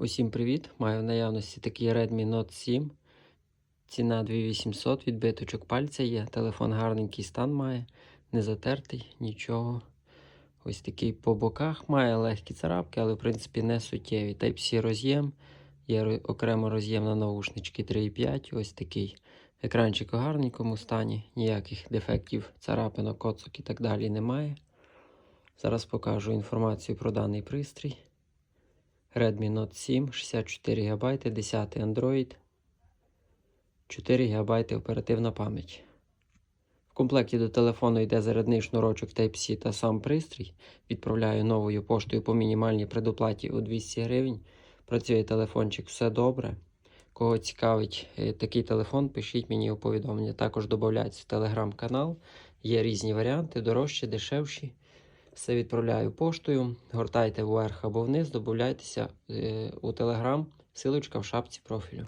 Усім привіт! Маю в наявності такий Redmi Note 7. Ціна 2800, відбиточок пальця є. Телефон гарненький стан має, не затертий, нічого. Ось такий по боках має легкі царапки, але в принципі не суттєві. Type-C роз'єм. Є окремо роз'єм на наушнички 3.5. Ось такий. Екранчик у гарненькому стані, ніяких дефектів, царапинок, коцок і так далі немає. Зараз покажу інформацію про даний пристрій. Redmi Note 7, 64 ГБ, 10 Android, 4 ГБ оперативна пам'ять. В комплекті до телефону йде зарядний шнурочок Type-C та сам пристрій. Відправляю новою поштою по мінімальній предоплаті у 200 гривень. Працює телефончик, все добре. Кого цікавить е, такий телефон, пишіть мені у повідомлення. Також додайтесь в телеграм-канал. Є різні варіанти, дорожчі, дешевші. Все відправляю поштою. Гортайте вверх або вниз, додайтеся е, у телеграм. Силочка в шапці профілю.